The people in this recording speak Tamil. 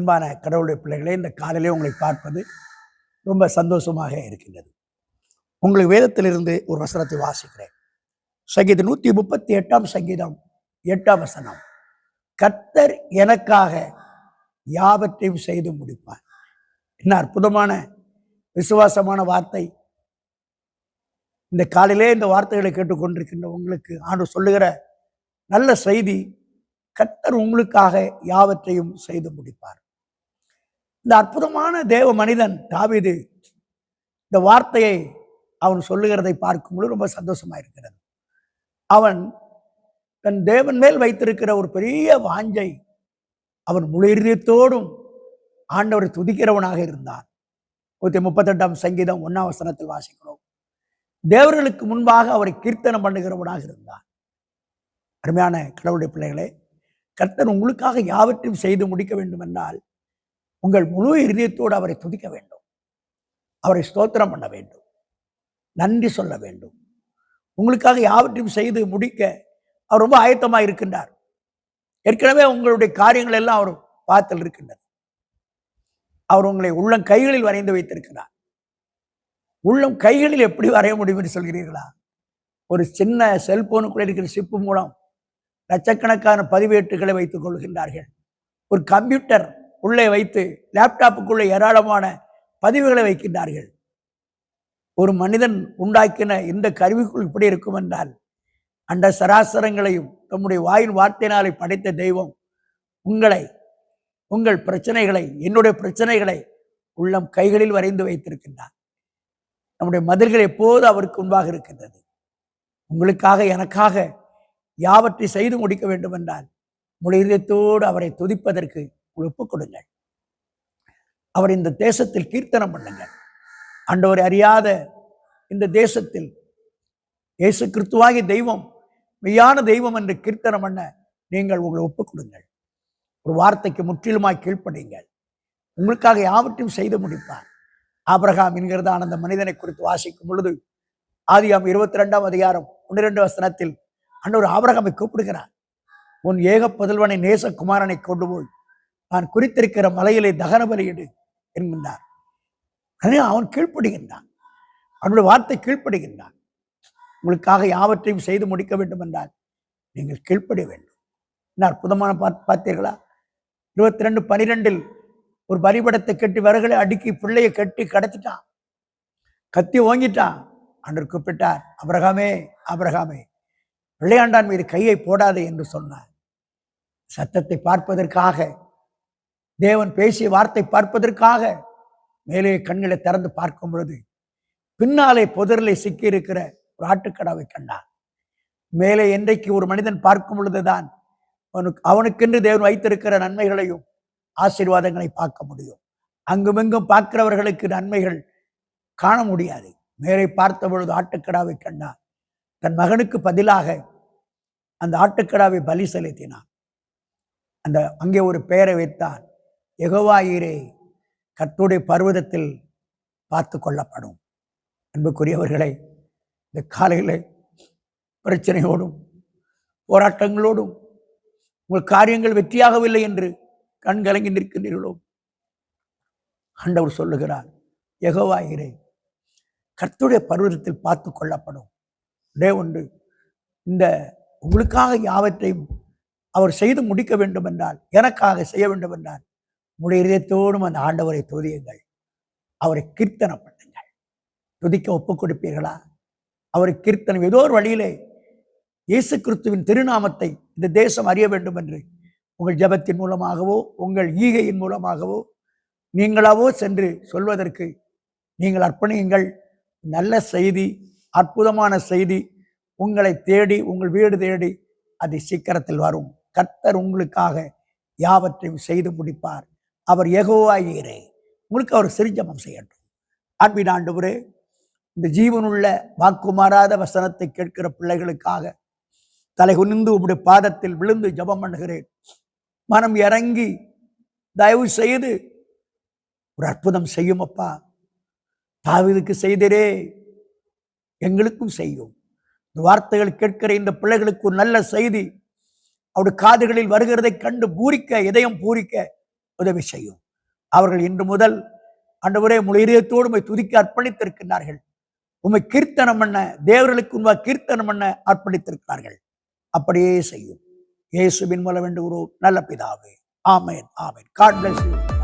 அன்பான கடவுளுடைய பிள்ளைகளே இந்த காலையிலே உங்களை பார்ப்பது ரொம்ப சந்தோஷமாக இருக்கின்றது. உங்களுக்கு வேதத்திலிருந்து ஒரு வசனத்தை வாசிக்கிறேன். சங்கீதம் நூற்றி முப்பத்தி எட்டாம் சங்கீதம் எட்டாம் வசனம். கர்த்தர் எனக்காக யாவற்றையும் செய்து முடிப்பார். என்ன அற்புதமான விசுவாசமான வார்த்தை. இந்த காலையிலே இந்த வார்த்தைகளை கேட்டுக்கொண்டிருக்கின்ற உங்களுக்கு ஆண்டு சொல்லுகிற நல்ல செய்தி கர்த்தர் உங்களுக்காக யாவற்றையும் செய்து முடிப்பார். இந்த அற்புதமான தேவ மனிதன் தாவிது இந்த வார்த்தையை அவன் சொல்லுகிறதை பார்க்கும்போது ரொம்ப சந்தோஷமா இருக்கிறது அவன் தன் தேவன் மேல் வைத்திருக்கிற ஒரு பெரிய வாஞ்சை அவன் முழுதியத்தோடும் ஆண்டவர் ஆண்டவரை துதிக்கிறவனாக இருந்தான். நூற்றி முப்பத்தெட்டாம் சங்கீதம் ஒன்னாம் வசனத்தில் வாசிக்கிறோம். தேவர்களுக்கு முன்பாக அவரை கீர்த்தனம் பண்ணுகிறவனாக இருந்தான். அருமையான கடவுளுடைய பிள்ளைகளே கர்த்தன் உங்களுக்காக யாவற்றையும் செய்து முடிக்க வேண்டும் என்றால் உங்கள் முழு இருதயத்தோடு அவரை துதிக்க வேண்டும். அவரை ஸ்தோத்திரம் பண்ண வேண்டும். நன்றி சொல்ல வேண்டும். உங்களுக்காக யாவற்றையும் செய்து முடிக்க அவர் ரொம்ப ஆயத்தமாக இருக்கின்றார். ஏற்கனவே உங்களுடைய காரியங்கள் எல்லாம் அவர் பார்த்தல் இருக்கின்றது. அவர் உங்களை உள்ளம் கைகளில் வரைந்து வைத்திருக்கிறார். உள்ளம் கைகளில் எப்படி வரைய முடியும் என்று சொல்கிறீர்களா? ஒரு சின்ன செல்போனுக்குள்ளே இருக்கிற சிப்பு மூலம் லட்சக்கணக்கான பதிவேட்டுகளை வைத்துக் கொள்கின்றார்கள். ஒரு கம்ப்யூட்டர் உள்ளே வைத்து லேப்டாப்புக்குள்ளே ஏராளமான பதிவுகளை வைக்கின்றார்கள். ஒரு மனிதன் உண்டாக்கின இந்த கருவிக்குள் இப்படி இருக்கும் என்றால் அந்த சராசரங்களையும் நம்முடைய வாயின் வார்த்தையினாலே படைத்த தெய்வம் உங்களை உங்கள் பிரச்சனைகளை என்னுடைய பிரச்சனைகளை உள்ளம் கைகளில் வரைந்து வைத்திருக்கின்றார். நம்முடைய மதில்கள் எப்போது அவருக்கு முன்பாக இருக்கின்றது? உங்களுக்காக எனக்காக யாவற்றை செய்து முடிக்க வேண்டும் என்றால் முழு இதயத்தோடு அவரை துதிப்பதற்கு ஒப்புக் கொடுங்கள். அவர் இந்த தேசத்தில் கீர்த்தனம் பண்ணுங்கள். ஆண்டவரை அறியாத இந்த தேசத்தில் இயேசு கிறிஸ்துவாகி தெய்வம் மெய்யான தெய்வம் என்று கீர்த்தனம் பண்ண நீங்கள் உங்களை ஒப்புக் கொடுங்கள். ஒரு வார்த்தைக்கு முற்றிலுமாய் கீழ்ப்படிங்கள் உங்களுக்காக யாவற்றையும் செய்து முடிப்பார். ஆபிரகாம் என்கிறதான அந்த மனிதனை குறித்து வாசிக்கும் பொழுது ஆதியாம் இருபத்தி ரெண்டாம் அதிகாரம் ஒன்னிரண்டு வசனத்தில் அன்னொரு ஆபிரகாமை கூப்பிடுகிறார். உன் ஏக புதல்வனை நேசகுமாரனை கொண்டு போய் நான் குறித்திருக்கிற மலையிலே தகன பலியிடு என்கின்றார் அதே அவன் கீழ்ப்படுகின்றான். அவனுடைய வார்த்தை கீழ்ப்படுகின்றான். உங்களுக்காக யாவற்றையும் செய்து முடிக்க வேண்டும் என்றால் நீங்கள் கீழ்ப்படிய வேண்டும். என்ன அற்புதமான பார்த்து பார்த்தீர்களா? இருபத்தி ரெண்டு பனிரெண்டில் ஒரு பலிபடத்தை கட்டி வரகளை அடுக்கி பிள்ளையை கட்டி கடத்திட்டான். கத்தி ஓங்கிட்டான். அன்று கூப்பிட்டார் அபிரகாமே அபிரகாமே பிள்ளையாண்டான் மீது கையை போடாதே என்று சொன்னார். சத்தத்தை பார்ப்பதற்காக தேவன் பேசிய வார்த்தை பார்ப்பதற்காக மேலே கண்களை திறந்து பார்க்கும் பொழுது பின்னாலே புதரிலே சிக்கி இருக்கிற ஒரு ஆட்டுக்கடாவை கண்டார் மேலே என்றைக்கு ஒரு மனிதன் பார்க்கும் பொழுதுதான் அவனுக்கு அவனுக்கென்று தேவன் வைத்திருக்கிற நன்மைகளையும் ஆசீர்வாதங்களை பார்க்க முடியும். அங்குமெங்கும் பார்க்கிறவர்களுக்கு நன்மைகள் காண முடியாது. மேலே பார்த்த பொழுது ஆட்டுக்கடாவை கண்டார் தன் மகனுக்கு பதிலாக அந்த ஆட்டுக்கடாவை பலி செலுத்தினான். அந்த அங்கே ஒரு பெயரை வைத்தான். எகவாயிரே கர்த்துடைய பர்வதத்தில் பார்த்து கொள்ளப்படும். அன்புக்குரியவர்களை இந்த காலையில் பிரச்சனையோடும் போராட்டங்களோடும் உங்கள் காரியங்கள் வெற்றியாகவில்லை என்று கண்கலங்கி நிற்கின்றீர்களோ ஆண்டவர் சொல்லுகிறார் எகவாயிரே கர்த்துடைய பருவத்தில் பார்த்து கொள்ளப்படும். ஒன்றே ஒன்று இந்த உங்களுக்காக யாவற்றையும் அவர் செய்து முடிக்க வேண்டும் என்றால் எனக்காக செய்ய வேண்டும் என்றால் உங்களுடைய இதயத்தோடும் அந்த ஆண்டவரை துதியுங்கள். அவரை கீர்த்தனை பண்ணுங்கள் துதிக்க ஒப்புக் கொடுப்பீர்களா அவரை கீர்த்தனம் ஏதோ ஒரு வழியிலே இயேசு கிறிஸ்துவின் திருநாமத்தை இந்த தேசம் அறிய வேண்டும் என்று உங்கள் ஜபத்தின் மூலமாகவோ உங்கள் ஈகையின் மூலமாகவோ நீங்களாவோ சென்று சொல்வதற்கு நீங்கள் அர்ப்பணியுங்கள். நல்ல செய்தி அற்புதமான செய்தி உங்களை தேடி உங்கள் வீடு தேடி அது சீக்கிரத்தில் வரும். கர்த்தர் உங்களுக்காக யாவற்றையும் செய்து முடிப்பார். அவர் எகோவாயிரே உங்களுக்கு அவர் சிறிஜபம் செய்யட்டும். அன்பின் ஆண்டவரே இந்த ஜீவனுள்ள வாக்குமாறாத வசனத்தை கேட்கிற பிள்ளைகளுக்காக தலை குனிந்து உடைய பாதத்தில் விழுந்து ஜபம் பண்ணுகிறேன். மனம் இறங்கி தயவு செய்து ஒரு அற்புதம் செய்யும் அப்பா. தாவிதுக்கு செய்தரே எங்களுக்கும் செய்யும். இந்த வார்த்தைகள் கேட்கிற இந்த பிள்ளைகளுக்கு ஒரு நல்ல செய்தி. அவருடைய காதுகளில் வருகிறதை கண்டு பூரிக்க இதயம் பூரிக்க உதவி செய்யும். அவர்கள் இன்று முதல் அன்றுவரே முழு இதயத்தோடு உண்மை துதிக்க அர்ப்பணித்திருக்கிறார்கள் உண்மை கீர்த்தனம் பண்ண தேவர்களுக்கு உண்மை கீர்த்தனம் பண்ண அர்ப்பணித்திருக்கிறார்கள். அப்படியே செய்யும். இயேசுவின் மூலம் வேண்டுகிறோம். நல்ல பிதாவே. ஆமேன் ஆமேன். God bless you